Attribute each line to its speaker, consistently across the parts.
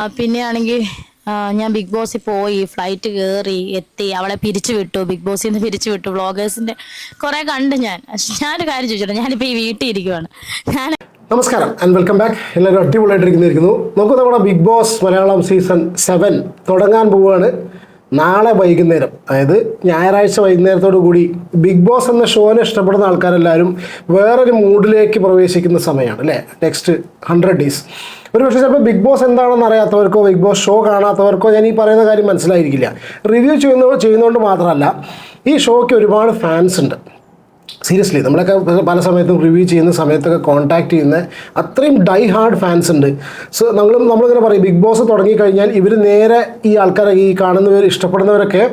Speaker 1: ആ, പിന്നെ ആണെങ്കിൽ ഞാൻ ബിഗ് ബോസിൽ പോയി ഫ്ലൈറ്റ് കയറി എത്തി അവളെ പിരിച്ചു വിട്ടു ബിഗ് ബോസിൽ നിന്ന് പിരിച്ചു വിട്ടു വ്ളോഗേഴ്സിന്റെ കുറെ കണ്ട് ഞാൻ. ഞാനൊരു കാര്യം ചോദിച്ചോട്ടെ ഞാനിപ്പോ ഈ വീട്ടിൽ ഇരിക്കുവാണ്. ഞാൻ
Speaker 2: നമസ്കാരം ആൻഡ് വെൽക്കം ബാക്ക് എല്ലാവരും അടിപൊളിയായിട്ടിരിക്കുന്നിരിക്കുന്നു നോക്കൂ നമ്മുടെ Bigg Boss Malayalam season seven തുടങ്ങാൻ പോവുകയാണ് നാളെ വൈകുന്നേരം അതായത് ഞായറാഴ്ച വൈകുന്നേരത്തോടു കൂടി ബിഗ് ബോസ് എന്ന ഷോനെ ഇഷ്ടപ്പെടുന്ന ആൾക്കാരെല്ലാവരും വേറൊരു മൂഡിലേക്ക് പ്രവേശിക്കുന്ന സമയമാണ് അല്ലേ? നെക്സ്റ്റ് ഹൺഡ്രഡ് ഡേയ്സ് ഒരു പക്ഷേ ചിലപ്പോൾ ബിഗ് ബോസ് എന്താണെന്ന് അറിയാത്തവർക്കോ ബിഗ് ബോസ് ഷോ കാണാത്തവർക്കോ ഞാൻ ഈ പറയുന്ന കാര്യം മനസ്സിലായിരിക്കില്ല. റിവ്യൂ ചെയ്യുന്ന ചെയ്യുന്നതുകൊണ്ട് മാത്രമല്ല ഈ ഷോയ്ക്ക് ഒരുപാട് ഫാൻസ് ഉണ്ട്. സീരിയസ്ലി നമ്മളൊക്കെ പല സമയത്തും റിവ്യൂ ചെയ്യുന്ന സമയത്തൊക്കെ കോൺടാക്ട് ചെയ്യുന്ന അത്രയും ഡൈ ഹാർഡ് ഫാൻസ് ഉണ്ട്. സോ നമ്മൾ നമ്മളിങ്ങനെ പറയും ബിഗ് ബോസ് തുടങ്ങിക്കഴിഞ്ഞാൽ ഇവർ നേരെ ഈ ആൾക്കാരെ ഈ കാണുന്നവർ ഇഷ്ടപ്പെടുന്നവരൊക്കെ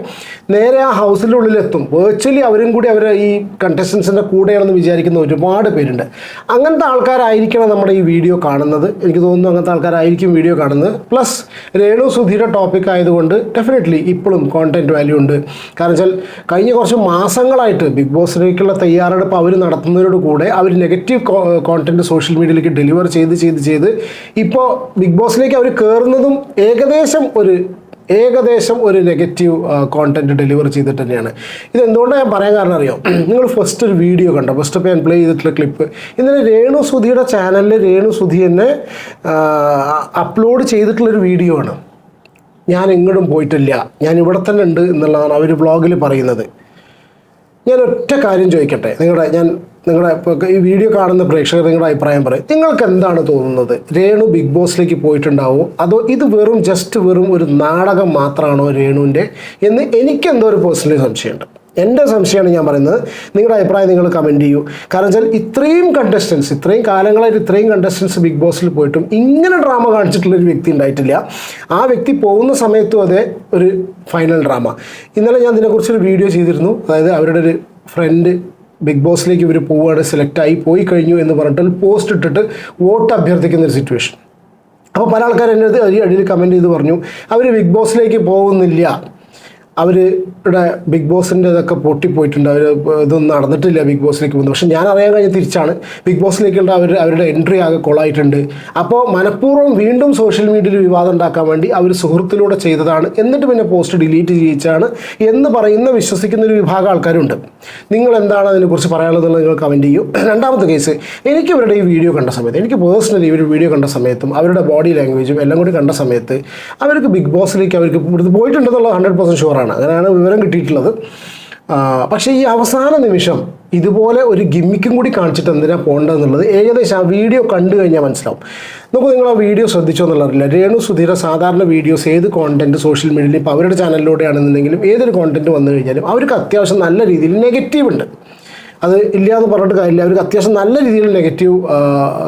Speaker 2: നേരെ ആ ഹൗസിന്റെ ഉള്ളിലെത്തും വെർച്വലി അവരും കൂടി അവരെ ഈ കണ്ടസ്റ്റൻസിന്റെ കൂടെയാണെന്ന് വിചാരിക്കുന്ന ഒരുപാട് പേരുണ്ട്. അങ്ങനത്തെ ആൾക്കാരായിരിക്കണം നമ്മുടെ ഈ വീഡിയോ കാണുന്നത്. എനിക്ക് തോന്നുന്നു അങ്ങനത്തെ ആൾക്കാരായിരിക്കും വീഡിയോ കാണുന്നത്. പ്ലസ് രേണു സുധിയുടെ ടോപ്പിക് ആയതുകൊണ്ട് ഡെഫിനറ്റ്ലി ഇപ്പോഴും കോണ്ടന്റ് വാല്യൂ ഉണ്ട്. കാരണം വെച്ചാൽ കഴിഞ്ഞ കുറച്ച് മാസങ്ങളായിട്ട് ബിഗ് ബോസിലേക്കുള്ള തയ്യാറെടുപ്പ് അവർ നടത്തുന്നതിനോട് കൂടെ അവർ നെഗറ്റീവ് കോണ്ടന്റ് സോഷ്യൽ മീഡിയയിലേക്ക് ഡെലിവർ ചെയ്ത് ചെയ്ത് ചെയ്ത് ഇപ്പോൾ ബിഗ് ബോസിലേക്ക് അവർ കയറുന്നതും ഏകദേശം ഒരു ഏകദേശം ഒരു നെഗറ്റീവ് കോണ്ടന്റ് ഡെലിവർ ചെയ്തിട്ട് തന്നെയാണ്. ഇത് എന്തുകൊണ്ടാണ് ഞാൻ പറയാൻ കാരണം അറിയാം? നിങ്ങൾ ഫസ്റ്റ് ഒരു വീഡിയോ കണ്ടോ? ഫസ്റ്റ് ഞാൻ പ്ലേ ചെയ്തിട്ടുള്ള ക്ലിപ്പ് ഇന്നലെ രേണു സുധിയുടെ ചാനലിൽ രേണു സുധി എന്നെ അപ്ലോഡ് ചെയ്തിട്ടുള്ളൊരു വീഡിയോ ആണ്. ഞാൻ എങ്ങോട്ടും പോയിട്ടില്ല. ഞാൻ ഇവിടെ തന്നെ ഉണ്ട് എന്നുള്ളതാണ് അവർ വ്ളോഗിൽ പറയുന്നത്. ഞാൻ ഒറ്റ കാര്യം ചോദിക്കട്ടെ. നിങ്ങളുടെ ഞാൻ നിങ്ങളുടെ ഈ വീഡിയോ കാണുന്ന പ്രേക്ഷകർ നിങ്ങളുടെ അഭിപ്രായം പറയും. നിങ്ങൾക്ക് എന്താണ് തോന്നുന്നത്? രേണു ബിഗ് ബോസിലേക്ക് പോയിട്ടുണ്ടാവോ? അതോ ഇത് വെറും ജസ്റ്റ് വെറും ഒരു നാടകം മാത്രമാണോ രേണുവിന്റെ? എന്ന് എനിക്കെന്തോ ഒരു പേഴ്സണലി സംശയമുണ്ട്. എന്റെ സംശയമാണ് ഞാൻ പറയുന്നത്. നിങ്ങളുടെ അഭിപ്രായം നിങ്ങൾ കമന്റ് ചെയ്യൂ. കാരണം വെച്ചാൽ ഇത്രയും കണ്ടസ്റ്റൻസ് ഇത്രയും കാലങ്ങളായിട്ട് ഇത്രയും കണ്ടസ്റ്റൻസ് ബിഗ് ബോസിൽ പോയിട്ടും ഇങ്ങനെ ഡ്രാമ കാണിച്ചിട്ടുള്ള ഒരു വ്യക്തി ഉണ്ടായിട്ടില്ല. ആ വ്യക്തി പോകുന്ന സമയത്തും അതെ ഒരു ഫൈനൽ ഡ്രാമ ഇന്നലെ ഞാൻ ഇതിനെക്കുറിച്ചൊരു വീഡിയോ ചെയ്തിരുന്നു. അതായത് അവരുടെ ഒരു ഫ്രണ്ട് ബിഗ് ബോസിലേക്ക് ഇവർ പോവുകയാണ് സെലക്ട് ആയി പോയി കഴിഞ്ഞു എന്ന് പറഞ്ഞിട്ട് പോസ്റ്റ് ഇട്ടിട്ട് വോട്ട് അഭ്യർത്ഥിക്കുന്ന ഒരു സിറ്റുവേഷൻ അപ്പോൾ പല ആൾക്കാർ അടി അടിയിൽ കമന്റ് ചെയ്ത് പറഞ്ഞു. അവർ ബിഗ് ബോസിലേക്ക് പോകുന്നില്ല. അവരുടെ ബിഗ് ബോസിന്റെ ഇതൊക്കെ പൊട്ടിപ്പോയിട്ടുണ്ട്. അവർ ഇതൊന്നും നടന്നിട്ടില്ല ബിഗ് ബോസിലേക്ക് പോകുന്നത്. പക്ഷേ ഞാൻ അറിയാൻ കഴിഞ്ഞ തിരിച്ചാണ്. ബിഗ് ബോസിലേക്കുള്ള അവർ അവരുടെ എൻട്രി ആകെ കൊളായിട്ടുണ്ട്. അപ്പോൾ മനഃപൂർവം വീണ്ടും സോഷ്യൽ മീഡിയയിൽ വിവാദം ഉണ്ടാക്കാൻ വേണ്ടി അവർ സുഹൃത്തിലൂടെ ചെയ്തതാണ്. എന്നിട്ട് പിന്നെ പോസ്റ്റ് ഡിലീറ്റ് ചെയ്യിച്ചാണ് എന്ന് പറയുന്ന വിശ്വസിക്കുന്ന ഒരു വിഭാഗം ആൾക്കാരുണ്ട്. നിങ്ങൾ എന്താണ് അതിനെക്കുറിച്ച് പറയാനുള്ളത് നിങ്ങൾ കമന്റ് ചെയ്യൂ. രണ്ടാമത്തെ കേസ് എനിക്ക് ഇവരുടെ ഈ വീഡിയോ കണ്ട സമയത്ത് എനിക്ക് പേഴ്സണലി ഇവർ വീഡിയോ കണ്ട സമയത്തും അവരുടെ ബോഡി ലാംഗ്വേജും എല്ലാം കൂടി കണ്ട സമയത്ത് അവർക്ക് ബിഗ് ബോസിലേക്ക് അവർക്ക് ഇവിടുത്തെ പോയിട്ടുണ്ടെന്നുള്ള ഹൺഡ്രഡ് പെർസെന്റ് ഷുവറാണ് അങ്ങനെയാണ് വിവരം കിട്ടിയിട്ടുള്ളത്. പക്ഷേ ഈ അവസാന നിമിഷം ഇതുപോലെ ഒരു ഗിമ്മിക്കും കൂടി കാണിച്ചിട്ട് എന്തിനാണ് പോകേണ്ടതെന്നുള്ളത് ഏകദേശം ആ വീഡിയോ കണ്ടു കഴിഞ്ഞാൽ മനസ്സിലാവും. നമുക്ക് നിങ്ങൾ ആ വീഡിയോ ശ്രദ്ധിച്ചോ എന്നുള്ളറിയില്ല രേണു സുധീര സാധാരണ വീഡിയോസ് ഏത് കോണ്ടന്റ് സോഷ്യൽ മീഡിയയിൽ ഇപ്പോൾ അവരുടെ ചാനലിലൂടെയാണെന്നുണ്ടെങ്കിലും ഏതൊരു കോണ്ടന്റ് വന്നു കഴിഞ്ഞാലും അവർക്ക് അത്യാവശ്യം നല്ല രീതിയിൽ നെഗറ്റീവ് ഉണ്ട്. അത് ഇല്ല എന്ന് പറഞ്ഞിട്ട് കാര്യമില്ല. അവർക്ക് അത്യാവശ്യം നല്ല രീതിയിൽ നെഗറ്റീവ്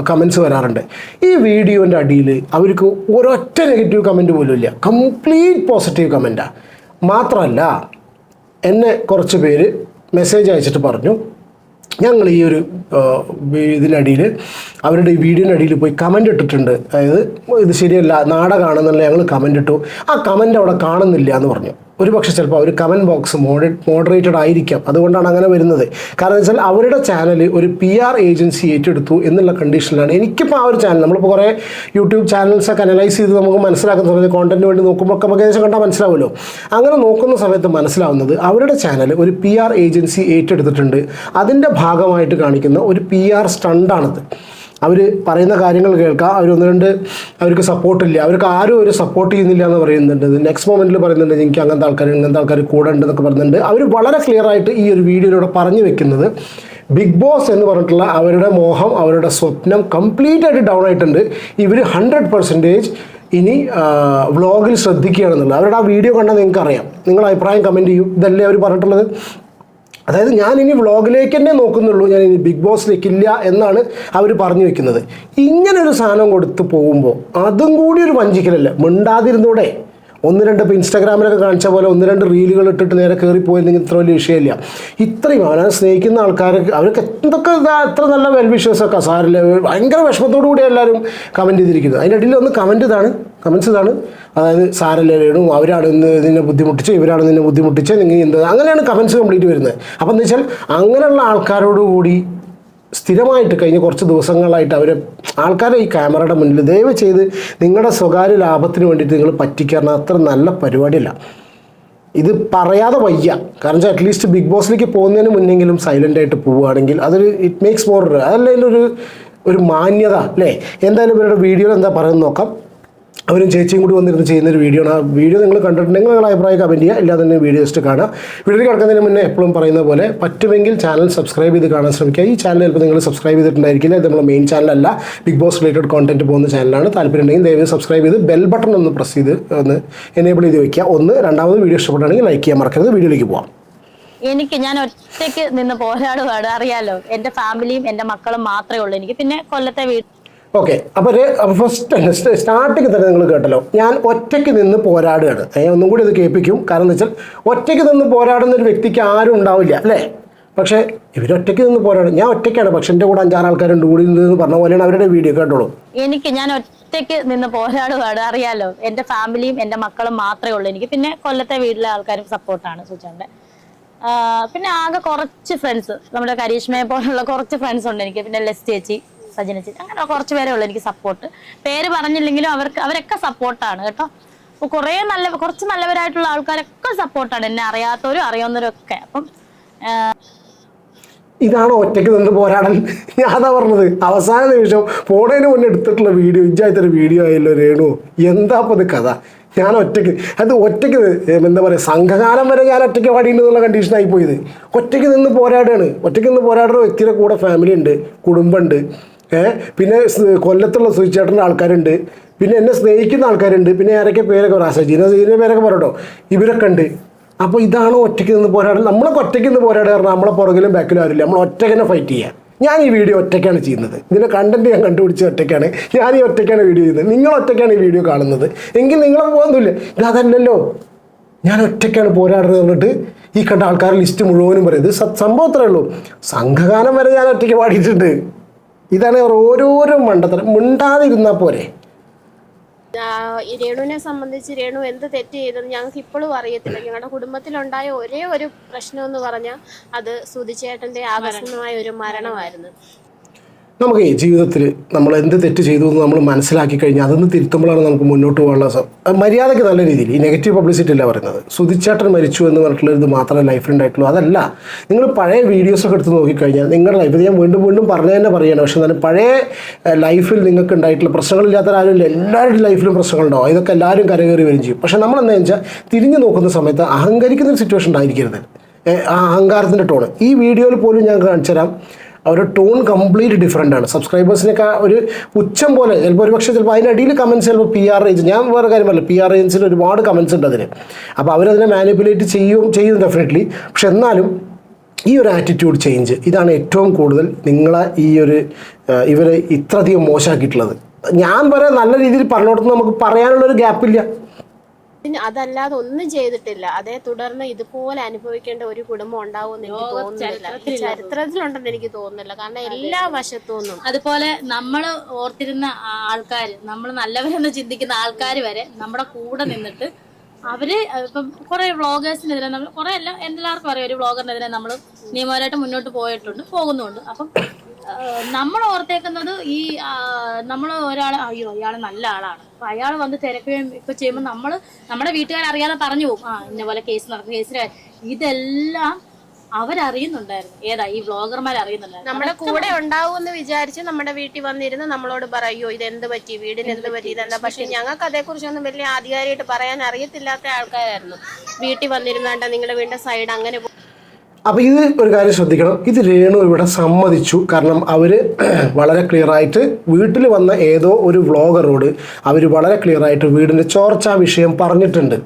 Speaker 2: കമൻസ് വരാറുണ്ട്. ഈ വീഡിയോന്റെ അടിയിൽ അവർക്ക് ഒരൊറ്റ നെഗറ്റീവ് കമന്റ് പോലും ഇല്ല കംപ്ലീറ്റ് പോസിറ്റീവ് കമന്റാണ് മാത്രമല്ല എന്നെ കുറച്ച് പേര് മെസ്സേജ് അയച്ചിട്ട് പറഞ്ഞു ഞങ്ങൾ ഈ ഒരു ഇതിനടിയിൽ അവരുടെ ഈ വീഡിയോന്റെ അടിയിൽ പോയി കമന്റ് ഇട്ടിട്ടുണ്ട്. അതായത് ഇത് ശരിയല്ല നാടകമാണെന്നുള്ള ഞങ്ങൾ കമന്റ് ഇട്ടു. ആ കമന്റ് അവിടെ കാണുന്നില്ല എന്ന് പറഞ്ഞു. ഒരു പക്ഷേ ചിലപ്പോൾ അവർ കമന്റ് ബോക്സ് മോഡ മോഡറേറ്റഡ് ആയിരിക്കാം. അതുകൊണ്ടാണ് അങ്ങനെ വരുന്നത്. കാരണം വെച്ചാൽ അവരുടെ ചാനൽ ഒരു പി ആർ ഏജൻസി ഏറ്റെടുത്തു എന്നുള്ള കണ്ടീഷനിലാണ് എനിക്കിപ്പോൾ ആ ഒരു ചാനൽ നമ്മളിപ്പോൾ കുറേ യൂട്യൂബ് ചാനൽസൊക്കെ അനലൈസ് ചെയ്ത് നമുക്ക് മനസ്സിലാക്കുന്ന സമയത്ത് കോണ്ടന്റ് വേണ്ടി നോക്കുമ്പോൾ ഒക്കെ നമുക്ക് ഏകദേശം കണ്ടാൽ മനസ്സിലാവുമല്ലോ. അങ്ങനെ നോക്കുന്ന സമയത്ത് മനസ്സിലാവുന്നത് അവരുടെ ചാനൽ ഒരു പി ആർ ഏജൻസി ഏറ്റെടുത്തിട്ടുണ്ട്. അതിന്റെ ഭാഗമായിട്ട് കാണിക്കുന്ന ഒരു പി ആർ സ്റ്റണ്ടാണിത് അവർ പറയുന്ന കാര്യങ്ങൾ കേൾക്കാം. അവരൊന്ന് രണ്ട് അവർക്ക് സപ്പോർട്ടില്ല അവർക്ക് ആരും ഒരു സപ്പോർട്ട് ചെയ്യുന്നില്ല എന്ന് പറയുന്നുണ്ട്. നെക്സ്റ്റ് മൊമെന്റിൽ പറയുന്നുണ്ട് എനിക്ക് അങ്ങനത്തെ ആൾക്കാർ ഇങ്ങനത്തെ ആൾക്കാർ കൂടെ ഉണ്ടെന്നൊക്കെ പറയുന്നുണ്ട് അവർ വളരെ ക്ലിയർ ആയിട്ട് ഈ ഒരു വീഡിയോയിലൂടെ പറഞ്ഞു വെക്കുന്നത് ബിഗ് ബോസ് എന്ന് പറഞ്ഞിട്ടുള്ള അവരുടെ മോഹം അവരുടെ സ്വപ്നം കംപ്ലീറ്റ് ആയിട്ട് ഡൗൺ ആയിട്ടുണ്ട്. ഇവർ ഹൺഡ്രഡ് പെർസെന്റേജ് ഇനി വ്ളോഗിൽ ശ്രദ്ധിക്കുകയാണെന്നുള്ളത്. അവരുടെ ആ വീഡിയോ കണ്ടാൽ നിങ്ങൾക്ക് അറിയാം നിങ്ങൾ അഭിപ്രായം കമന്റ് ചെയ്യും. ഇതല്ലേ അവർ പറഞ്ഞിട്ടുള്ളത്? അതായത് ഞാൻ ഇനി വ്ളോഗിലേക്ക് തന്നെ നോക്കുന്നുള്ളൂ ഞാൻ ഇനി ബിഗ് ബോസിലേക്ക് ഇല്ല എന്നാണ് അവർ പറഞ്ഞു വെക്കുന്നത്. ഇങ്ങനെ ഒരു സാധനം കൊടുത്ത് പോകുമ്പോൾ അതും കൂടി ഒരു വഞ്ചിക്കലല്ല മിണ്ടാതിരുന്നൂടെ. ഒന്ന് രണ്ട് ഇപ്പോൾ ഇൻസ്റ്റാഗ്രാമിലൊക്കെ കാണിച്ച പോലെ ഒന്ന് രണ്ട് റീലുകൾ ഇട്ടിട്ട് നേരെ കയറിപ്പോയില്ലെങ്കിൽ ഇത്ര വലിയ വിഷയമില്ല. ഇത്രയും അവനെ സ്നേഹിക്കുന്ന ആൾക്കാർക്ക് അവർക്ക് എന്തൊക്കെ എത്ര നല്ല വെൽവിഷേഴ്സൊക്കെ സാറില്ല ഭയങ്കര വിഷമത്തോടു കൂടി എല്ലാവരും കമന്റ് ചെയ്തിരിക്കുന്നത്. അതിന്റെ ഇടയിൽ ഒന്ന് കമന്റ് ഇതാണ്. കമൻസ് ഇതാണ്. അതായത് സാരല്ലേ വേണു അവരാണ് ഇന്ന് നിന്നെ ബുദ്ധിമുട്ടിച്ച് ഇവരാണ് നിന്നെ ബുദ്ധിമുട്ടിച്ച് നിങ്ങൾ എന്ത് അങ്ങനെയാണ് കമൻസ് കംപ്ലീറ്റ് വരുന്നത്. അപ്പം എന്ന് വെച്ചാൽ അങ്ങനെയുള്ള ആൾക്കാരോട് കൂടി സ്ഥിരമായിട്ട് കഴിഞ്ഞ കുറച്ച് ദിവസങ്ങളായിട്ട് അവരെ ആൾക്കാരെ ഈ ക്യാമറയുടെ മുന്നിൽ ദയവ് ചെയ്ത് നിങ്ങളുടെ സ്വകാര്യ ലാഭത്തിന് വേണ്ടിയിട്ട് നിങ്ങൾ പറ്റിക്കാറുണ്ട് അത്ര നല്ല പരിപാടിയല്ല. ഇത് പറയാതെ വയ്യ. കാരണം വെച്ചാൽ അറ്റ്ലീസ്റ്റ് ബിഗ് ബോസിലേക്ക് പോകുന്നതിന് മുന്നെങ്കിലും സൈലന്റ് ആയിട്ട് പോവുകയാണെങ്കിൽ അതൊരു ഇറ്റ് മേക്സ് മോർ അതല്ല ഒരു ഒരു മാന്യത അല്ലേ? എന്തായാലും ഇവരുടെ വീഡിയോയിൽ എന്താ പറയുന്നത് നോക്കാം. അവരും ചേച്ചിയും കൂടി വന്നിരുന്ന് ചെയ്യുന്ന ഒരു വീഡിയോ ആണ്. ആ വീഡിയോ നിങ്ങൾ കണ്ടിട്ടുണ്ടെങ്കിൽ നിങ്ങളുടെ അഭിപ്രായം കമന്റ് ചെയ്യുക. ഇല്ലാതെ തന്നെ വീഡിയോ ജസ്റ്റ് കാണുക. വീഡിയോ കിടക്കുന്നതിന് മുന്നേ എപ്പോഴും പറയുന്ന പോലെ പറ്റുമെങ്കിൽ ചാനൽ സബ്സ്ക്രൈബ് ചെയ്ത് കാണാൻ ശ്രമിക്കുക. ഈ ചാനൽ ചിലപ്പോൾ നിങ്ങൾ സബ്സ്ക്രൈബ് ചെയ്തിട്ടുണ്ടായിരിക്കില്ല. ഇത് നമ്മുടെ മെയിൻ ചാനലല്ല ബിഗ് ബോസ് റിലേറ്റഡ് കോണ്ടന്റ് പോകുന്ന ചാനലാണ് താല്പര്യം ഉണ്ടെങ്കിൽ ദയവ് സബ്സ്ക്രൈബ് ചെയ്ത് ബെൽ ബട്ടൺ ഒന്ന് പ്രസ് ചെയ്ത് ഒന്ന് എനേബിൾ ചെയ്ത് വെക്കുക. ഒന്ന് രണ്ടാമത് വീഡിയോ ഇഷ്ടപ്പെട്ടാണെങ്കിൽ ലൈക്ക് ചെയ്യാൻ മറക്കരുത്. വീഡിയോയിലേക്ക് പോകാം
Speaker 1: എനിക്ക് ഞാൻ ഒറ്റയ്ക്ക് നിന്ന് പോരാടുവാണ്. അറിയാലോ. എന്റെ ഫാമിലിയും എന്റെ മക്കളും മാത്രമേ ഉള്ളൂ. എനിക്ക് പിന്നെ കൊല്ലത്തെ വീട്
Speaker 2: ഓക്കെ അപ്പോൾ ഫസ്റ്റ് സ്റ്റാർട്ടിങ് തന്നെ നിങ്ങൾ കേട്ടല്ലോ. ഞാൻ ഒറ്റയ്ക്ക് നിന്ന് പോരാടുകയാണ്. ഒന്നും കൂടി ഇത് കേൾപ്പിക്കും. കാരണം എന്ന് വെച്ചാൽ ഒറ്റയ്ക്ക് നിന്ന് പോരാടുന്ന ഒരു വ്യക്തിക്ക് ആരും ഉണ്ടാവില്ല അല്ലേ? പക്ഷേ ഇവരൊറ്റയ്ക്ക് നിന്ന് പോരാടും. ഞാൻ ഒറ്റയ്ക്കാണ് പക്ഷെ എന്റെ കൂടെ അഞ്ചാറ് ആൾക്കാരുണ്ട് കൂടി നിന്ന് പറഞ്ഞ പോലെയാണ് അവരുടെ വീഡിയോ കേട്ടോളൂ.
Speaker 1: എനിക്ക് ഞാൻ ഒറ്റയ്ക്ക് നിന്ന് പോരാടുകയാണ് അറിയാലോ. എന്റെ ഫാമിലിയും എന്റെ മക്കളും മാത്രമേ ഉള്ളൂ. എനിക്ക് പിന്നെ കൊല്ലത്തെ വീട്ടിലെ ആൾക്കാരും സപ്പോർട്ടാണ് സുചാന്റെ പിന്നെ ആകെ കുറച്ച് ഫ്രണ്ട്സ് നമ്മുടെ കരീഷ്മയെ പോലുള്ള കുറച്ച് ഫ്രണ്ട്സ് ഉണ്ട് എനിക്ക്. പിന്നെ ലെസ് ചേച്ചി സജന ചേച്ചി അങ്ങനെ കുറച്ച് പേരേ ഉള്ളൂ എനിക്ക് സപ്പോർട്ട് പേര് പറഞ്ഞില്ലെങ്കിലും അവർക്ക് അവരൊക്കെ സപ്പോർട്ടാണ് കേട്ടോ. അപ്പോൾ കുറേ നല്ല കുറച്ച് നല്ലവരായിട്ടുള്ള ആൾക്കാരൊക്കെ സപ്പോർട്ടാണ് എന്നെ അറിയാത്തവരും അറിയാവുന്നവരും ഒക്കെ. അപ്പം
Speaker 2: ഇതാണ് ഒറ്റയ്ക്ക് നിന്ന് പോരാടാൻ. ഞാൻ പറഞ്ഞത്. അവസാന നിമിഷം പോണേന് മുന്നേ എടുത്തിട്ടുള്ള വീഡിയോ ഇജ്ജായിത്തൊരു വീഡിയോ ആയല്ലോ രേണു. എന്താ അപ്പോൾ കഥ? ഞാൻ ഒറ്റയ്ക്ക് അത് ഒറ്റയ്ക്ക് എന്താ പറയുക സംഘകാലം വരെ ഞാൻ ഒറ്റയ്ക്ക് പാടിയിട്ടുള്ള കണ്ടീഷനായി പോയത്. ഒറ്റയ്ക്ക് നിന്ന് പോരാടുകയാണ് ഒറ്റയ്ക്ക് നിന്ന് പോരാടുന്ന വ്യക്തിയുടെ കൂടെ ഫാമിലി ഉണ്ട് കുടുംബമുണ്ട് ഏഹ് പിന്നെ കൊല്ലത്തുള്ള സുചേട്ടന്റെ ആൾക്കാരുണ്ട്. പിന്നെ എന്നെ സ്നേഹിക്കുന്ന ആൾക്കാരുണ്ട്. പിന്നെ ആരൊക്കെ പേരൊക്കെ പറയാം സജീന സജീന പേരൊക്കെ പറയട്ടോ ഇവരൊക്കെ ഉണ്ട്. അപ്പോൾ ഇതാണ് ഒറ്റയ്ക്ക് നിന്ന് പോരാടുന്നത് നമ്മളൊക്കെ ഒറ്റയ്ക്ക് നിന്ന് പോരാടുക പറഞ്ഞാൽ നമ്മളെ പുറകിലും ബാക്കിലും ആരില്ല നമ്മൾ ഒറ്റയ്ക്ക് തന്നെ ഫൈറ്റ് ചെയ്യുക ഞാൻ ഈ വീഡിയോ ഒറ്റയ്ക്കാണ് ചെയ്യുന്നത്. ഇതിന്റെ കണ്ടന്റ് ഞാൻ കണ്ടുപിടിച്ച് ഒറ്റയ്ക്കാണ്. ഞാൻ ഈ ഒറ്റയ്ക്കാണ് വീഡിയോ ചെയ്യുന്നത്. നിങ്ങൾ ഒറ്റയ്ക്കാണ് ഈ വീഡിയോ കാണുന്നത്. എങ്കിൽ നിങ്ങളെ പോകുന്നില്ല ഇത് അതല്ലല്ലോ. ഞാൻ ഒറ്റയ്ക്കാണ് പോരാടുന്നത് പറഞ്ഞിട്ട് ഈ കണ്ട ആൾക്കാരുടെ ലിസ്റ്റ് മുഴുവനും പറയുന്നത് സംഭവം അത്രയേ ഉള്ളൂ. സംഘഗാനം വരെ ഞാൻ ഒറ്റയ്ക്ക് പാടിയിട്ടുണ്ട്. ഇതാണ് ഓരോരോ മണ്ടത്തരം. മിണ്ടാതിരുന്നാൽ പോരെ.
Speaker 3: രേണുവിനെ സംബന്ധിച്ച് രേണു എന്ത് തെറ്റ് ചെയ്തെന്ന് ഞങ്ങൾക്ക് ഇപ്പോഴും അറിയത്തില്ല. ഞങ്ങളുടെ കുടുംബത്തിലുണ്ടായ ഒരേ ഒരു പ്രശ്നം എന്ന് പറഞ്ഞാൽ അത് സുധിച്ചേട്ടന്റെ ആകസ്മികമായ ഒരു മരണമായിരുന്നു.
Speaker 2: നമുക്ക് ജീവിതത്തിൽ നമ്മൾ എന്ത് തെറ്റ് ചെയ്തു എന്ന് നമ്മൾ മനസ്സിലാക്കി കഴിഞ്ഞാൽ അതൊന്ന് തിരുത്തുമ്പോഴാണ് നമുക്ക് മുന്നോട്ട് പോകാനുള്ള മര്യാദയ്ക്ക് നല്ല രീതിയിൽ ഈ നെഗറ്റീവ് പബ്ലിസിറ്റി അല്ല പറയുന്നത്. സുധിച്ചേട്ടൻ മരിച്ചു എന്ന് പറഞ്ഞിട്ടുള്ളത് മാത്രമേ ലൈഫിൽ ഉണ്ടായിട്ടുള്ളൂ. അതല്ല നിങ്ങൾ പഴയ വീഡിയോസൊക്കെ എടുത്ത് നോക്കിക്കഴിഞ്ഞാൽ നിങ്ങളുടെ ലൈഫ് ഞാൻ വീണ്ടും വീണ്ടും പറഞ്ഞു തന്നെ പറയുകയാണ് പക്ഷേ തന്നെ പഴയ ലൈഫിൽ നിങ്ങൾക്ക് ഉണ്ടായിട്ടുള്ള പ്രശ്നങ്ങളില്ലാത്തവരാരുമില്ല എല്ലാവരുടെ ലൈഫിലും പ്രശ്നങ്ങളുണ്ടാവും ഇതൊക്കെ എല്ലാവരും കരകയറി വരും ചെയ്യും. പക്ഷേ നമ്മൾ എന്താ വെച്ചാൽ തിരിഞ്ഞു നോക്കുന്ന സമയത്ത് അഹങ്കരിക്കുന്ന ഒരു സിറ്റുവേഷൻ ഉണ്ടായിരിക്കരുത്. ആ അഹങ്കാരത്തിന്റെ ടോണ് ഈ വീഡിയോയിൽ പോലും ഞാൻ കാണിച്ചു തരാം അവരുടെ ടോൺ കംപ്ലീറ്റ് ഡിഫറെന്റ് ആണ്. സബ്സ്ക്രൈബേഴ്സിനൊക്കെ ഒരു ഉച്ചം പോലെ ചിലപ്പോൾ ഒരു പക്ഷേ ചിലപ്പോൾ അതിനടിയിൽ കമൻസ് ചിലപ്പോൾ പി ആർ റേഞ്ച് ഞാൻ വേറെ കാര്യം പറയില്ല പി ആർ റേഞ്ചിൽ ഒരുപാട് കമൻസ് ഉണ്ട് അതിന് അപ്പോൾ അവരതിനെ മാനിപ്പുലേറ്റ് ചെയ്യും ചെയ്യും ഡെഫിനറ്റ്ലി പക്ഷെ എന്നാലും ഈ ഒരു ആറ്റിറ്റ്യൂഡ് ചേഞ്ച് ഇതാണ് ഏറ്റവും കൂടുതൽ നിങ്ങളെ ഈ ഒരു ഇവരെ ഇത്രയധികം മോശമാക്കിയിട്ടുള്ളത് ഞാൻ വരെ നല്ല രീതിയിൽ പറഞ്ഞോടത്ത് നമുക്ക് പറയാനുള്ളൊരു ഗ്യാപ്പില്ല
Speaker 3: പിന്നെ അതല്ലാതെ ഒന്നും ചെയ്തിട്ടില്ല. അതേ തുടർന്ന് ഇതുപോലെ അനുഭവിക്കേണ്ട ഒരു കുടുംബം ഉണ്ടാവുമെന്ന് എനിക്ക് തോന്നുന്നില്ല. ചരിത്രത്തിലുണ്ടെന്ന് എനിക്ക് തോന്നുന്നില്ല. കാരണം എല്ലാ വശത്തും
Speaker 1: അതുപോലെ നമ്മൾ ഓർത്തിരുന്ന ആൾക്കാർ നമ്മൾ നല്ലവരെന്ന് ചിന്തിക്കുന്ന ആൾക്കാർ വരെ നമ്മുടെ കൂടെ നിന്നിട്ട് അവർ ഇപ്പം കുറെ വ്ളോഗേഴ്സിനെതിരെ നമ്മൾ കുറെ എല്ലാം എല്ലാവർക്കും അറിയാം ഒരു വ്ളോഗറിനെതിരെ നമ്മൾ നിയമപരമായിട്ട് മുന്നോട്ട് പോയിട്ടുണ്ട് പോകുന്നുണ്ട്. അപ്പം നമ്മൾ ഓർത്തേക്കുന്നത് ഈ നമ്മൾ ഒരാൾ അയ്യോ അയാൾ നല്ല ആളാണ്. അപ്പൊ അയാൾ വന്ന് തിരക്കുകയും ഇപ്പൊ ചെയ്യുമ്പോൾ നമ്മൾ നമ്മുടെ വീട്ടുകാർ അറിയാതെ പറഞ്ഞു പോകും. ആ ഇന്ന പോലെ കേസ് നടക്കും. കേസിന് ഇതെല്ലാം അവരറിയുന്നുണ്ടായിരുന്നു. ഏതാ ഈ വ്ളോഗർമാർ അറിയുന്നുണ്ടായിരുന്നു.
Speaker 3: നമ്മുടെ കൂടെ ഉണ്ടാവുമെന്ന് വിചാരിച്ച് നമ്മുടെ വീട്ടിൽ വന്നിരുന്ന് നമ്മളോട് പറയോ ഇത് എന്ത് പറ്റി? വീടിന് എന്ത് പറ്റി? ഇതെന്താ? പക്ഷെ ഞങ്ങൾക്ക് അതേക്കുറിച്ചൊന്നും വലിയ ആധികാരികമായിട്ട് പറയാൻ അറിയത്തില്ലാത്ത ആൾക്കാരായിരുന്നു. വീട്ടിൽ വന്നിരുന്നാണ്ട നിങ്ങളുടെ വീടിന്റെ സൈഡ് അങ്ങനെ
Speaker 2: അപ്പോൾ ഇത് ഒരു കാര്യം ശ്രദ്ധിക്കണം. ഇത് രേണു ഇവിടെ സമ്മതിച്ചു. കാരണം അവർ വളരെ ക്ലിയർ ആയിട്ട് വീട്ടിൽ വന്ന ഏതോ ഒരു വ്ളോഗറോട് അവർ വളരെ ക്ലിയർ ആയിട്ട് വീടിന്റെ ചോർച്ചാ വിഷയം പറഞ്ഞിട്ടുണ്ട്.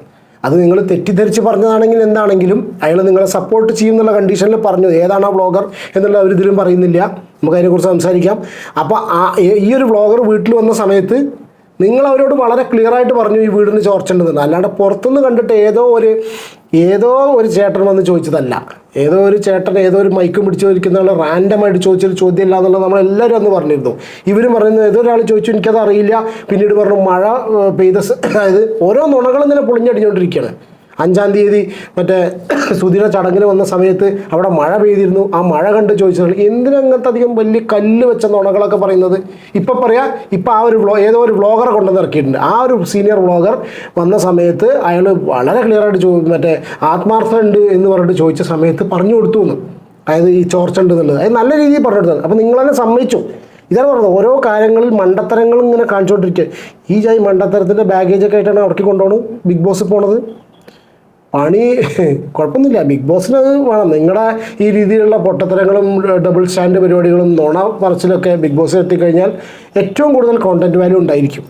Speaker 2: അത് നിങ്ങൾ തെറ്റിദ്ധരിച്ച് പറഞ്ഞതാണെങ്കിൽ എന്താണെങ്കിലും അയാൾ നിങ്ങളെ സപ്പോർട്ട് ചെയ്യും എന്നുള്ള കണ്ടീഷനിൽ പറഞ്ഞു. ഏതാണ് ആ വ്ളോഗർ എന്നുള്ള അവരിതിലും പറയുന്നില്ല. നമുക്ക് അതിനെക്കുറിച്ച് സംസാരിക്കാം. അപ്പോൾ ആ ഈ ഒരു വ്ളോഗർ വീട്ടിൽ വന്ന സമയത്ത് നിങ്ങൾ അവരോട് വളരെ ക്ലിയർ ആയിട്ട് പറഞ്ഞു ഈ വീടിന് ചോർച്ചേണ്ടതുണ്ട് അല്ലാണ്ട് പുറത്തുനിന്ന് കണ്ടിട്ട് ഏതോ ഒരു ഏതോ ഒരു ചേട്ടൻ വന്ന് ചോദിച്ചതല്ല. ഏതോ ഒരു ചേട്ടൻ ഏതോ ഒരു മൈക്കും പിടിച്ചു ചോദിക്കുന്ന റാൻഡമായിട്ട് ചോദിച്ചൊരു ചോദ്യമല്ല എന്നുള്ളത് നമ്മളെല്ലാവരും അന്ന് പറഞ്ഞിരുന്നു. ഇവരും പറയുന്നത് ഏതോ ഒരാൾ ചോദിച്ചു എനിക്കത് അറിയില്ല പിന്നീട് പറഞ്ഞു മഴ പെയ്ത അതായത് ഓരോ നുണകളും ഇങ്ങനെ പൊളിഞ്ഞടിഞ്ഞുകൊണ്ടിരിക്കുകയാണ് അഞ്ചാം തീയതി മറ്റേ സുധീര ചടങ്ങിന് വന്ന സമയത്ത് അവിടെ മഴ പെയ്തിരുന്നു. ആ മഴ കണ്ട് ചോദിച്ചതാണ് എന്തിനങ്ങനത്തെ അധികം വലിയ കല്ല് വെച്ച നുണകളൊക്കെ പറയുന്നത്? ഇപ്പം പറയാ ഇപ്പം ആ ഒരു വ്ളോ ഏതോ ഒരു വ്ളോഗറെ കൊണ്ടുവന്ന് ഇറക്കിയിട്ടുണ്ട്. ആ ഒരു സീനിയർ വ്ളോഗർ വന്ന സമയത്ത് അയാൾ വളരെ ക്ലിയർ ആയിട്ട് ചോ മറ്റേ ആത്മാർത്ഥമുണ്ട് എന്ന് പറഞ്ഞിട്ട് ചോദിച്ച സമയത്ത് പറഞ്ഞു കൊടുത്തു എന്ന്. അതായത് ഈ ചോർച്ച ഉണ്ട് എന്നുള്ളത്. അത് നല്ല രീതിയിൽ പറഞ്ഞു കൊടുത്തത് അപ്പം നിങ്ങൾ തന്നെ സമ്മതിച്ചു. ഇതാണ് പറഞ്ഞത്. ഓരോ കാര്യങ്ങളിൽ മണ്ടത്തരങ്ങളും ഇങ്ങനെ കാണിച്ചുകൊണ്ടിരിക്കുക. ഈ ജായി മണ്ടത്തരത്തിന്റെ ബാഗേജൊക്കെ ആയിട്ടാണ് അവർക്ക് ബിഗ് ബോസ് പോണത്? പണി കുഴപ്പമൊന്നുമില്ല. ബിഗ് ബോസിന് അത് വേണം. നിങ്ങളുടെ ഈ രീതിയിലുള്ള പൊട്ടത്തരങ്ങളും ഡബിൾ സ്റ്റാൻഡ് പരിപാടികളും നുണ പറച്ചിലൊക്കെ ബിഗ് ബോസിൽ എത്തിക്കഴിഞ്ഞാൽ ഏറ്റവും കൂടുതൽ കോണ്ടന്റ് വാല്യൂ ഉണ്ടായിരിക്കും.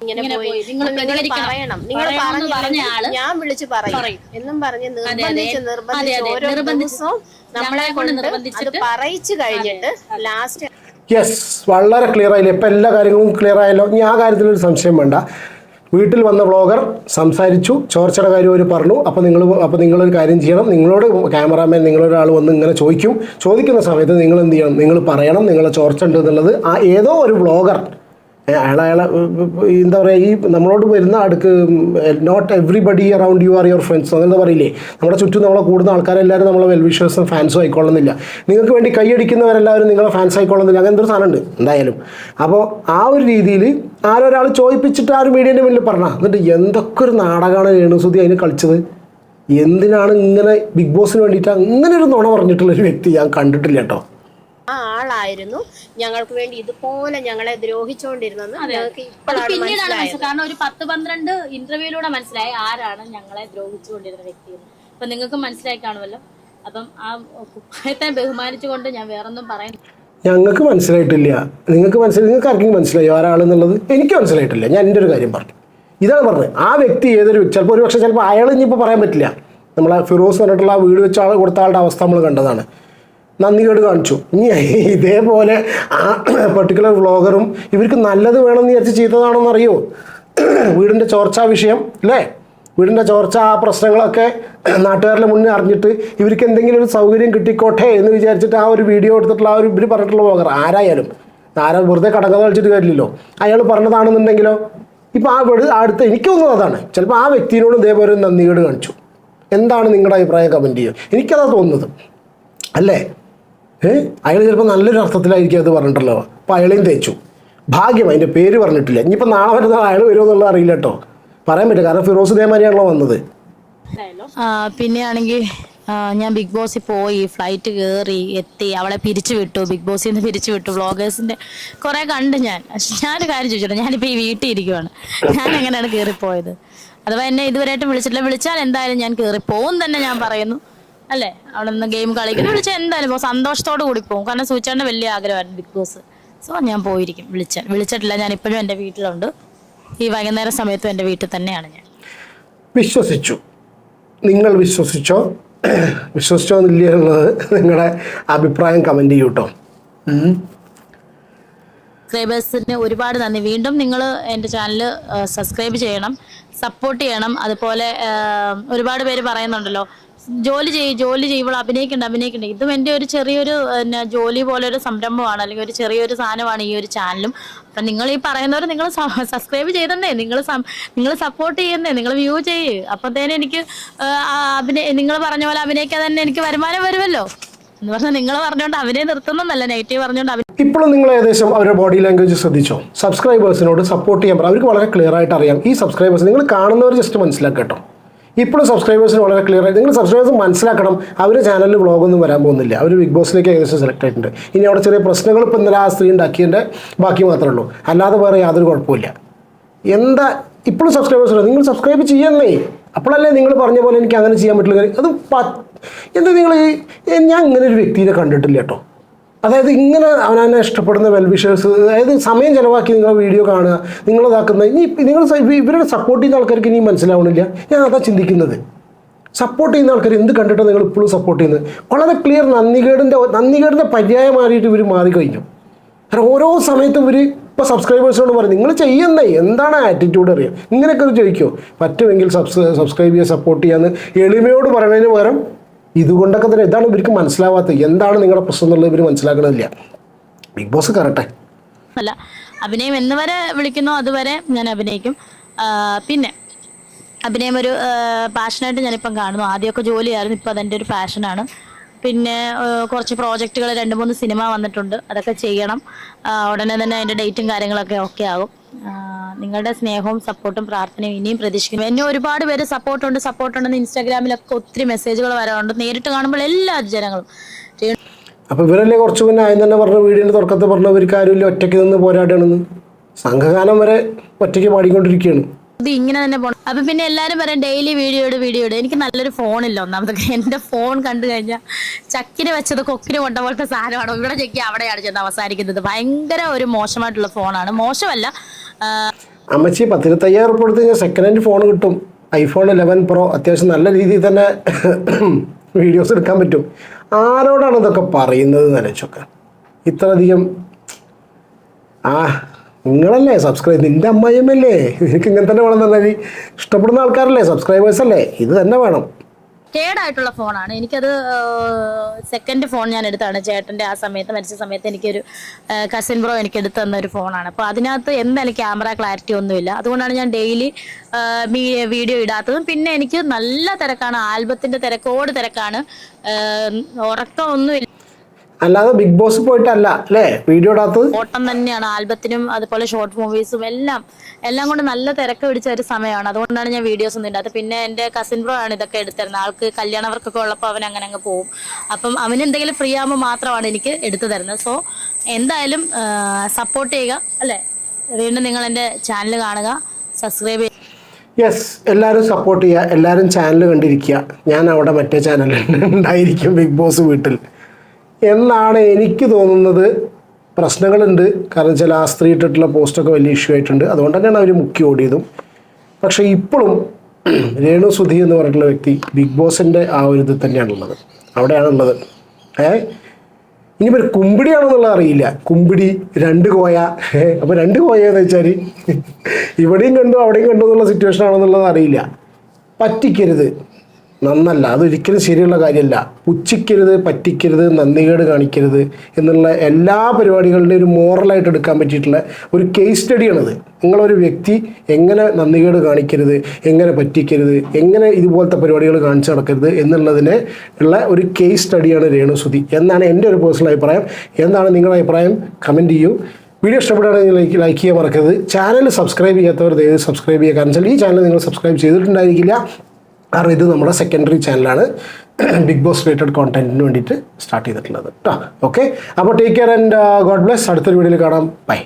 Speaker 3: ഇങ്ങനെ പോയി.
Speaker 1: നിങ്ങൾ
Speaker 3: നിങ്ങൾ
Speaker 1: പ്രതികരിക്കണം.
Speaker 3: പറയണം. നിങ്ങൾ
Speaker 1: പറയണമെന്ന് പറഞ്ഞ
Speaker 3: പറഞ്ഞില്ലെങ്കിൽ
Speaker 1: ആൾ
Speaker 3: ഞാൻ വിളിച്ച് പറയും. എന്നും പറഞ്ഞ് നിർബന്ധിച്ച് നിർബന്ധിച്ച്. ഓരോ ദിവസവും നമ്മളെ
Speaker 1: കൊണ്ട്
Speaker 3: അത് പറയിച്ചു കഴിഞ്ഞിട്ട് ലാസ്റ്റ്
Speaker 2: യെസ് വളരെ ക്ലിയർ ആയില്ലേ? ഇപ്പം എല്ലാ കാര്യങ്ങളും ക്ലിയർ ആയല്ലോ. ഇനി ആ കാര്യത്തിലൊരു സംശയം വേണ്ട. വീട്ടിൽ വന്ന വ്ളോഗർ സംസാരിച്ചു ചോർച്ചയുടെ കാര്യം അവർ പറഞ്ഞു. അപ്പോൾ നിങ്ങൾ അപ്പോൾ നിങ്ങളൊരു കാര്യം ചെയ്യണം. നിങ്ങളോട് ക്യാമറാമാൻ നിങ്ങളൊരാൾ വന്ന് ഇങ്ങനെ ചോദിക്കും. ചോദിക്കുന്ന സമയത്ത് നിങ്ങൾ എന്ത് ചെയ്യണം? നിങ്ങൾ പറയണം. നിങ്ങളെ ചോർച്ച ഉണ്ട് എന്നുള്ളത് ആ ഏതോ ഒരു വ്ളോഗർ അയാൾ അയാളെ എന്താ പറയുക ഈ നമ്മളോട് വരുന്ന അടുക്ക് not everybody around you are your friends അങ്ങനെ പറയില്ലേ? നമ്മുടെ ചുറ്റും നമ്മളെ കൂടുന്ന ആൾക്കാരെല്ലാവരും നമ്മളെ വെൽവിഷേഴ്സും ഫാൻസും ആയിക്കൊള്ളുന്നില്ല. നിങ്ങൾക്ക് വേണ്ടി കൈയടിക്കുന്നവരെല്ലാവരും നിങ്ങളെ ഫാൻസ് ആയിക്കൊള്ളുന്നില്ല. അങ്ങനെ എന്തൊരു സാധനമുണ്ട്? എന്തായാലും. അപ്പോൾ ആ ഒരു രീതിയിൽ ആരൊരാൾ ചോദിപ്പിച്ചിട്ട് ആ ഒരു മീഡിയന്റെ മുന്നിൽ പറഞ്ഞ എന്നിട്ട് എന്തൊക്കെ ഒരു നാടകമാണ് രേണുസുതി അതിന് കളിച്ചത്? എന്തിനാണ് ഇങ്ങനെ ബിഗ് ബോസിന് വേണ്ടിയിട്ട് അങ്ങനെ ഒരു നുണ പറഞ്ഞിട്ടുള്ള ഒരു വ്യക്തി ഞാൻ കണ്ടിട്ടില്ല കേട്ടോ.
Speaker 3: ആ ആളായിരുന്നു. ഞങ്ങൾക്ക് വേണ്ടി ഇതുപോലെ ഞങ്ങളെ ദ്രോഹിച്ചുകൊണ്ടിരുന്നത് ഞങ്ങൾക്ക് ഇപ്പോഴാണ്
Speaker 1: പിന്നീടാണ്
Speaker 3: മനസ്സിലായത്.
Speaker 1: കാരണം ഒരു പത്ത് പന്ത്രണ്ട് ഇന്റർവ്യൂയിലൂടെ മനസ്സിലായി ആരാണ് ഞങ്ങളെ ദ്രോഹിച്ചുകൊണ്ടിരുന്ന വ്യക്തി എന്ന് അപ്പൊ നിങ്ങൾക്ക് മനസ്സിലായി കാണുമല്ലോ. അപ്പം ആ കുപ്പായത്തെ ബഹുമാനിച്ചുകൊണ്ട് ഞാൻ വേറൊന്നും പറയാൻ
Speaker 2: ഞങ്ങൾക്ക് മനസ്സിലായിട്ടില്ല. നിങ്ങൾക്ക് മനസ്സിലായി നിങ്ങൾക്ക് ആർക്കെങ്കിലും മനസ്സിലായോ ആരാളെന്നുള്ളത് എനിക്ക് മനസ്സിലായിട്ടില്ല. ഞാൻ എന്റെ ഒരു കാര്യം പറഞ്ഞു. ഇതാണ് പറഞ്ഞത്. ആ വ്യക്തി ഏതൊരു വ്യക്തി ചിലപ്പോൾ ഒരു പക്ഷേ ചിലപ്പോൾ അയാൾ ഇനിയിപ്പോൾ പറയാൻ പറ്റില്ല. നമ്മളെ ഫിറോസ് പറഞ്ഞിട്ടുള്ള ആ വീട് വെച്ച ആൾ കൊടുത്ത ആളുടെ അവസ്ഥ നമ്മൾ കണ്ടതാണ്. നന്ദികേട് കാണിച്ചു. ഇനി ഇതേപോലെ ആ പെർട്ടിക്കുലർ വ്ളോഗറും ഇവർക്ക് നല്ലത് വേണമെന്ന് വിചാരിച്ച് ചെയ്തതാണെന്ന് അറിയോ വീടിന്റെ ചോർച്ചാ വിഷയം അല്ലേ? വീടിന്റെ ചോർച്ച ആ പ്രശ്നങ്ങളൊക്കെ നാട്ടുകാരുടെ മുന്നിൽ അറിഞ്ഞിട്ട് ഇവർക്ക് എന്തെങ്കിലും ഒരു സൗകര്യം കിട്ടിക്കോട്ടെ എന്ന് വിചാരിച്ചിട്ട് ആ ഒരു വീഡിയോ എടുത്തിട്ടുള്ള ആ ഒരു ഇവർ പറഞ്ഞിട്ടുള്ള വ്ളോഗർ ആരായാലും. ആരാ വെറുതെ കടകഥ കളിച്ചിട്ട് കാര്യമില്ലല്ലോ. അയാൾ പറഞ്ഞതാണെന്നുണ്ടെങ്കിലോ? ഇപ്പോൾ ആ വീട് അടുത്ത എനിക്ക് തോന്നുന്നത് അതാണ്. ചിലപ്പോൾ ആ വ്യക്തിയോട് ഇതേപോലെ നന്ദികേട് കാണിച്ചു. എന്താണ് നിങ്ങളുടെ അഭിപ്രായം? കമന്റ് ചെയ്യുക എനിക്കതാണ് തോന്നുന്നത്. അല്ലേ? അയാൾ ചിലപ്പോൾ നല്ലൊരു അർത്ഥത്തിലായിരിക്കും അത് പറഞ്ഞിട്ടുള്ളത്. അപ്പോൾ അയാളെയും തേച്ചു. ഭാഗ്യം അതിന്റെ പേര് പറഞ്ഞിട്ടില്ല. ഇനിയിപ്പോൾ നാളെ വരുന്ന അയാൾ വരുമോ എന്നുള്ളത് അറിയില്ല കേട്ടോ. പറയാൻ പറ്റില്ല. കാരണം ഫിറോസ് ദേമാനിയാണല്ലോ വന്നത്.
Speaker 1: പിന്നെ ആണെങ്കിൽ ഞാൻ ബിഗ് ബോസിൽ പോയി ഫ്ലൈറ്റ് കയറി എത്തി അവളെ പിരിച്ചു വിട്ടു. ബിഗ് ബോസിൽ നിന്ന് പിരിച്ചു വിട്ടു. വ്ളോഗേഴ്സിന്റെ കുറെ കണ്ട് ഞാൻ. ഞാനൊരു കാര്യം ചോദിച്ചോട്ടെ? ഞാനിപ്പോൾ ഈ വീട്ടിൽ ഇരിക്കുവാണ്. ഞാൻ എങ്ങനെയാണ് കയറിപ്പോയത് അഥവാ എന്നെ ഇതുവരെയായിട്ടും വിളിച്ചിട്ടില്ല. വിളിച്ചാൽ എന്തായാലും ഞാൻ കയറി പോകും തന്നെ ഞാൻ പറയുന്നു. അല്ലേ? അവിടെ നിന്ന് ഗെയിം കളിക്കുന്നു. വിളിച്ചാൽ എന്തായാലും പോകും സന്തോഷത്തോടു കൂടി പോകും. കാരണം സൂചിച്ചാണ്ട് വലിയ ആഗ്രഹമായിരുന്നു ബിഗ് ബോസ് സോ ഞാൻ പോയിരിക്കും. വിളിച്ച വിളിച്ചിട്ടില്ല. ഞാൻ ഇപ്പോഴും എന്റെ വീട്ടിലുണ്ട്. ഈ വൈകുന്നേര സമയത്തും എന്റെ വീട്ടിൽ തന്നെയാണ് ഞാൻ.
Speaker 2: വിശ്വസിച്ചു. നിങ്ങൾ വിശ്വസിച്ചോ? വിശ്വസിച്ചോ എന്നില്ല എന്നുള്ളത് നിങ്ങളുടെ അഭിപ്രായം കമന്റ് ചെയ്യൂ കേട്ടോ
Speaker 1: സബ്സ്ക്രൈബേഴ്സിന് ഒരുപാട് നന്ദി. വീണ്ടും നിങ്ങൾ എന്റെ ചാനൽ സബ്സ്ക്രൈബ് ചെയ്യണം. സപ്പോർട്ട് ചെയ്യണം. അതുപോലെ ഒരുപാട് പേര് പറയുന്നുണ്ടല്ലോ. ജോലി ചെയ്യും ജോലി ചെയ്യുമ്പോൾ അഭിനയിക്കണ്ട അഭിനയിക്കണ്ട. ഇതും എന്റെ ഒരു ചെറിയൊരു പിന്നെ ജോലി പോലെ ഒരു സംരംഭമാണ് അല്ലെങ്കിൽ ഒരു ചെറിയൊരു സാധനമാണ് ഈ ഒരു ചാനലും. അപ്പം നിങ്ങൾ ഈ പറയുന്നവർ നിങ്ങൾ സബ്സ്ക്രൈബ് ചെയ്തണ്ടേ നിങ്ങൾ നിങ്ങൾ സപ്പോർട്ട് ചെയ്യുന്നേ നിങ്ങൾ വ്യൂ ചെയ്യ്. അപ്പോഴത്തേനും എനിക്ക് അഭിനയ നിങ്ങൾ പറഞ്ഞ പോലെ അഭിനയിക്കാതെ തന്നെ എനിക്ക് വരുമാനം വരുമല്ലോ. എന്ന് പറഞ്ഞാൽ നിങ്ങൾ പറഞ്ഞുകൊണ്ട് അവരെ നിർത്തുന്നല്ല നെഗറ്റീവ് പറഞ്ഞുകൊണ്ട്
Speaker 2: ഇപ്പോഴും നിങ്ങൾ ഏകദേശം അവരുടെ ബോഡി ലാംഗ്വേജ് ശ്രദ്ധിച്ചോ? സബ്സ്ക്രൈബേഴ്സിനോട് സപ്പോർട്ട് ചെയ്യാൻ പറ. അവർക്ക് വളരെ ക്ലിയർ ആയിട്ട് അറിയാം. ഈ സബ്സ്ക്രൈബേഴ്സ് നിങ്ങൾ കാണുന്നവർ ജസ്റ്റ് മനസ്സിലാക്കുക കേട്ടോ. ഇപ്പോഴും സബ്സ്ക്രൈബേഴ്സിന് വളരെ ക്ലിയർ ആയി. നിങ്ങൾ സബ്സ്ക്രൈബേഴ്സ് മനസ്സിലാക്കണം അവർ ചാനലിൽ വ്ളോഗൊന്നും വരാൻ പോകുന്നില്ല. അവർ ബിഗ് ബോസിലേക്ക് ഏകദേശം സെലക്ട് ആയിട്ടുണ്ട്. ഇനി അവിടെ ചെറിയ പ്രശ്നങ്ങൾ ഇപ്പം ഇന്നലെ ആ സ്ത്രീ ഉണ്ടാക്കിയതിന്റെ ബാക്കി മാത്രമേ ഉള്ളൂ. അല്ലാതെ വേറെ യാതൊരു കുഴപ്പമില്ല എന്താ ഇപ്പോഴും സബ്സ്ക്രൈബേഴ്സ് നിങ്ങൾ സബ്സ്ക്രൈബ് ചെയ്യുന്നേ. അപ്പോഴല്ലേ നിങ്ങൾ പറഞ്ഞ പോലെ എനിക്ക് അങ്ങനെ ചെയ്യാൻ പറ്റില്ല അത് എന്താ നിങ്ങൾ ഞാൻ ഇങ്ങനെ ഒരു വ്യക്തിയെ കണ്ടിട്ടില്ല കേട്ടോ. അതായത് ഇങ്ങനെ അവനെ ഇഷ്ടപ്പെടുന്ന വെൽവിഷേഴ്സ് അതായത് സമയം ചിലവാക്കി നിങ്ങൾ വീഡിയോ കാണുക നിങ്ങളിതാക്കുന്ന ഇനി നിങ്ങൾ ഇവരുടെ സപ്പോർട്ട് ചെയ്യുന്ന ആൾക്കാർക്ക് ഇനി മനസ്സിലാവണില്ല. ഞാൻ അതാ ചിന്തിക്കുന്നത്. സപ്പോർട്ട് ചെയ്യുന്ന ആൾക്കാർ എന്ത് കണ്ടിട്ടാണ് നിങ്ങൾ ഇപ്പോഴും സപ്പോർട്ട് ചെയ്യുന്നത്? വളരെ ക്ലിയർ നന്ദികേടിന്റെ നന്ദികേടിന്റെ പര്യായം മാറിയിട്ട് ഇവർ മാറിക്കഴിഞ്ഞു. കാരണം ഓരോ സമയത്തും ഇവർ ഇപ്പോൾ സബ്സ്ക്രൈബേഴ്സിനോട് പറയും നിങ്ങൾ ചെയ്യുന്നേ എന്താണ് ആറ്റിറ്റ്യൂഡ് അറിയാം. ഇങ്ങനെയൊക്കെ ഒരു ചോദിക്കുമോ പറ്റുമെങ്കിൽ സബ്സ് സബ്സ്ക്രൈബ് ചെയ്യുക സപ്പോർട്ട് ചെയ്യാമെന്ന് എളിമയോട് പറയുന്നതിന് പകരം ഇതുകൊണ്ടൊക്കെ തന്നെ ഇതാണ് ഇവർക്ക് മനസ്സിലാവാത്തത്. എന്താണ് നിങ്ങളുടെ പ്രശ്നം എന്നുള്ളത് ഇവർ മനസ്സിലാക്കണമില്ല ബിഗ് ബോസ് കറട്ടെ.
Speaker 1: അല്ല അഭിനയം എന്ന് വരെ വിളിക്കുന്നു അതുവരെ ഞാൻ അഭിനയിക്കും. പിന്നെ അഭിനയം ഒരു പാഷനായിട്ട് ഞാനിപ്പം കാണുന്നു. ആദ്യമൊക്കെ ജോലിയായിരുന്നു ഇപ്പം അതെന്റെ ഒരു പാഷനാണ് പിന്നെ കുറച്ച് പ്രോജക്റ്റുകൾ രണ്ട് മൂന്ന് സിനിമ വന്നിട്ടുണ്ട്. അതൊക്കെ ചെയ്യണം. ഉടനെ തന്നെ അതിന്റെ ഡേറ്റും കാര്യങ്ങളൊക്കെ ഓക്കെ ആകും നിങ്ങളുടെ സ്നേഹവും സപ്പോർട്ടും പ്രാർത്ഥനയും ഇനിയും പ്രതീക്ഷിക്കുന്നു. എന്നെ ഒരുപാട് പേര് സപ്പോർട്ടുണ്ട് സപ്പോർട്ടുണ്ടെന്ന് ഇൻസ്റ്റാഗ്രാമിലൊക്കെ ഒത്തിരി മെസ്സേജുകൾ വരാറുണ്ട്. നേരിട്ട് കാണുമ്പോൾ എല്ലാ ജനങ്ങളും. അപ്പൊ
Speaker 2: അപ്പോൾ ഇവരല്ലേ കുറച്ച് മുന്നേ ആദ്യം തന്നെ പറഞ്ഞ വീടിന്റെ തുടക്കത്തിൽ പറഞ്ഞ ഒരു കാര്യമില്ല ഒറ്റയ്ക്ക് നിന്ന് പോരാടണമെന്ന് സംഘഗാനം വരെ ഒറ്റയ്ക്ക് പാടിക്കൊണ്ടിരിക്കുകയാണ്.
Speaker 1: ഇത് ഇങ്ങനെ തന്നെ പോണം. അപ്പൊ പിന്നെ എല്ലാരും പറയാം ഡെയിലി വീഡിയോ ഇട് വീഡിയോ ഇട്. എനിക്ക് നല്ലൊരു ഫോണില്ല ഒന്നാമതൊക്കെ എന്റെ ഫോൺ കണ്ടു കഴിഞ്ഞാൽ ചക്കിന് വെച്ചത് കൊക്കിന് കൊണ്ട പോലത്തെ സാധനമാണ്. ഇവിടെ ചെക്കി അവിടെയാണ് ചെന്ന് അവസാനിക്കുന്നത്. ഭയങ്കര ഒരു മോശമായിട്ടുള്ള ഫോണാണ് മോശമല്ല.
Speaker 2: അമ്മച്ചി പത്തിരുപത്തയ്യായിരം ഉറുപ്പ് കൊടുത്ത് കഴിഞ്ഞാൽ സെക്കൻഡ് ഹാൻഡ് ഫോൺ കിട്ടും. ഐഫോൺ ഇലവൻ പ്രോ അത്യാവശ്യം നല്ല രീതിയിൽ തന്നെ വീഡിയോസ് എടുക്കാൻ പറ്റും. ആരോടാണ് ഇതൊക്കെ പറയുന്നത് നനച്ചൊക്കെ? ഇത്രയധികം ആ നിങ്ങളല്ലേ സബ്സ്ക്രൈബ് നിന്റെ അമ്മായിയമ്മല്ലേ നിനക്ക് ഇങ്ങനെ തന്നെ വേണം തന്നെ ഇഷ്ടപ്പെടുന്ന ആൾക്കാരല്ലേ സബ്സ്ക്രൈബേഴ്സ് അല്ലേ? ഇത് തന്നെ വേണം.
Speaker 1: കേടായിട്ടുള്ള ഫോണാണ്. എനിക്കത് സെക്കൻഡ് ഫോൺ ഞാൻ എടുത്താണ്. ചേട്ടന്റെ ആ സമയത്ത് മരിച്ച സമയത്ത് എനിക്കൊരു കസിൻ ബ്രോ എനിക്ക് എടുത്തു തന്ന ഒരു ഫോണാണ്. അപ്പോൾ അതിനകത്ത് എന്തായാലും ക്യാമറ ക്ലാരിറ്റി ഒന്നുമില്ല. അതുകൊണ്ടാണ് ഞാൻ ഡെയിലി വീഡിയോ ഇടാത്തതും. പിന്നെ എനിക്ക് നല്ല തിരക്കാണ്. ആൽബത്തിന്റെ തിരക്കോട് തിരക്കാണ്. ഉറക്കമൊന്നുമില്ല
Speaker 2: അല്ലാതെ ബിഗ് ബോസ് പോയിട്ടല്ല അല്ലേ? വീഡിയോ ഇടാത്തത്?
Speaker 1: ഓട്ടം തന്നെയാണ്. ആൽബത്തിനും അതുപോലെ ഷോർട്ട് മൂവീസും എല്ലാം എല്ലാം കൊണ്ട് നല്ല തിരക്ക് പിടിച്ച ഒരു സമയമാണ്. അതുകൊണ്ടാണ് ഞാൻ വീഡിയോസ് ഒന്നും ഇടാത്തത്. പിന്നെ എന്റെ കസിൻ ബ്രോ ആണ് ഇതൊക്കെ എടുത്തിരുന്നത്. ആൾക്ക് കല്യാണവർക്കൊക്കെ ഉള്ളപ്പോൾ അവൻ അങ്ങനെ അങ്ങ് പോകും അപ്പം അവന് എന്തെങ്കിലും ഫ്രീ ആകുമ്പോൾ മാത്രമാണ് എനിക്ക് എടുത്തു തരുന്നത്. സോ എന്തായാലും സപ്പോർട്ട് ചെയ്യുക അല്ലേ? വീണ്ടും നിങ്ങൾ എന്റെ ചാനൽ കാണുക സബ്സ്ക്രൈബ് ചെയ്യുക.
Speaker 2: യെസ് എല്ലാവരും സപ്പോർട്ട് ചെയ്യുക. എല്ലാവരും ചാനൽ കണ്ടിരിക്കുക. ഞാൻ അവിടെ മറ്റേ ചാനലിൽ ഉണ്ടായിരിക്കും ബിഗ് ബോസ് വീട്ടിൽ. എന്നാണ് എനിക്ക് തോന്നുന്നത് പ്രശ്നങ്ങളുണ്ട്. കാരണം ചില ആ സ്ത്രീ ഇട്ടിട്ടുള്ള പോസ്റ്റൊക്കെ വലിയ ഇഷ്യൂ ആയിട്ടുണ്ട്. അതുകൊണ്ട് തന്നെയാണ് അവർ മുക്കി ഓടിയതും. പക്ഷേ ഇപ്പോഴും രേണു സുധി എന്ന് പറഞ്ഞിട്ടുള്ള വ്യക്തി ബിഗ് ബോസിന്റെ ആ ഒരു ഇത് തന്നെയാണുള്ളത്. അവിടെയാണുള്ളത്. ഏ? ഇനിയിപ്പോൾ ഒരു കുമ്പിടിയാണെന്നുള്ളത് അറിയില്ല. കുമ്പിടി രണ്ട് കോയ. അപ്പോൾ രണ്ട് കോയ എന്ന് വെച്ചാൽ ഇവിടെയും കണ്ടു അവിടെയും കണ്ടു എന്നുള്ള സിറ്റുവേഷൻ ആണെന്നുള്ളത് അറിയില്ല. പറ്റിക്കരുത്. നന്നല്ല അതൊരിക്കലും ശരിയുള്ള കാര്യമല്ല. പുച്ഛിക്കരുത് പറ്റിക്കരുത് നന്ദികേട് കാണിക്കരുത് എന്നുള്ള എല്ലാ പരിപാടികളുടെയും ഒരു മോറലായിട്ട് എടുക്കാൻ പറ്റിയിട്ടുള്ള ഒരു കേസ് സ്റ്റഡിയാണത് നിങ്ങളൊരു വ്യക്തി എങ്ങനെ നന്ദികേട് കാണിക്കരുത് എങ്ങനെ പറ്റിക്കരുത് എങ്ങനെ ഇതുപോലത്തെ പരിപാടികൾ കാണിച്ചു നടക്കരുത് എന്നുള്ളതിന് ഉള്ള ഒരു കേസ് സ്റ്റഡിയാണ് രേണുസുതി എന്നാണ് എന്റെ ഒരു പേഴ്സണൽ അഭിപ്രായം. എന്താണ് നിങ്ങളുടെ അഭിപ്രായം? കമന്റ് ചെയ്യൂ. വീഡിയോ ഇഷ്ടപ്പെടുകയാണെങ്കിൽ ലൈക്ക് ലൈക്ക് ചെയ്യാൻ മറക്കരുത്. ചാനൽ സബ്സ്ക്രൈബ് ചെയ്യാത്തവർ ദയവ് സബ്സ്ക്രൈബ് ചെയ്യുക കാരണം ഈ ചാനൽ നിങ്ങൾ സബ്സ്ക്രൈബ് ചെയ്തിട്ടുണ്ടായിരിക്കില്ല. കാരണം ഇത് നമ്മുടെ സെക്കൻഡറി ചാനലാണ് ബിഗ് ബോസ് റിലേറ്റഡ് കോണ്ടന്റിന് വേണ്ടിയിട്ട് സ്റ്റാർട്ട് ചെയ്തിട്ടുള്ളത്. കേട്ടോ ഓക്കെ അപ്പോൾ take care and God bless അടുത്തൊരു വീഡിയോയിൽ കാണാം. ബൈ